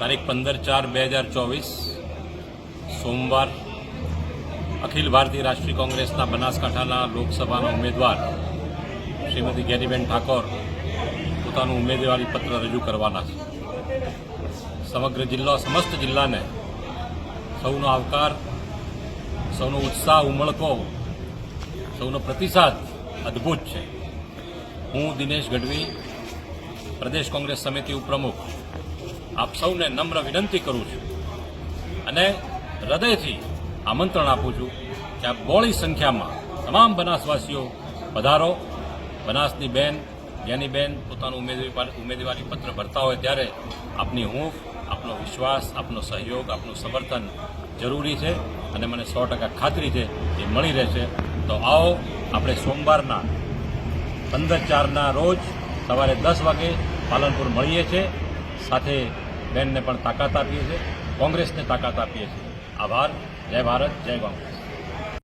તારીખ પંદર ચાર બે હજાર ચોવીસ, સોમવાર, અખિલ ભારતીય રાષ્ટ્રીય કોંગ્રેસના બનાસકાંઠાના લોકસભાના ઉમેદવાર શ્રીમતી ગેરીબેન ઠાકોર પોતાનું ઉમેદવારી પત્ર રજૂ કરવાના છે. સમગ્ર જિલ્લો, સમસ્ત જિલ્લાને સૌનો આવકાર, સૌનો ઉત્સાહ, ઉમળકો, સૌનો પ્રતિસાદ અદ્ભુત છે. હું દિનેશ ગઢવી, પ્રદેશ કોંગ્રેસ સમિતિ ઉપપ્રમુખ આપ સૌને નમ્ર વિનંતી કરું છું. અને હૃદયથી આમંત્રણ આપું છું કે આ બોળી સંખ્યામાં તમામ બનાસવાસીઓ પધારો. બનાસની બેન જ્ઞાનીબેન પોતાનું ઉમેદવારી ઉમેદવારી પત્ર ભરતા હોય ત્યારે આપની હૂંફ, આપનો વિશ્વાસ, આપનો સહયોગ, આપનું સમર્થન જરૂરી છે અને મને સો ટકા ખાતરી છે એ મળી રહેશે. તો આવો આપણે સોમવારના પંદર ચારના રોજ સવારે દસ વાગે પાલનપુર મળીએ છીએ. સાથે બેનને પણ તાકાત આપીએ છીએ કોંગ્રેસને તાકાત આપીએ છીએ. આભાર. જય ભારત જય કોંગ્રેસ.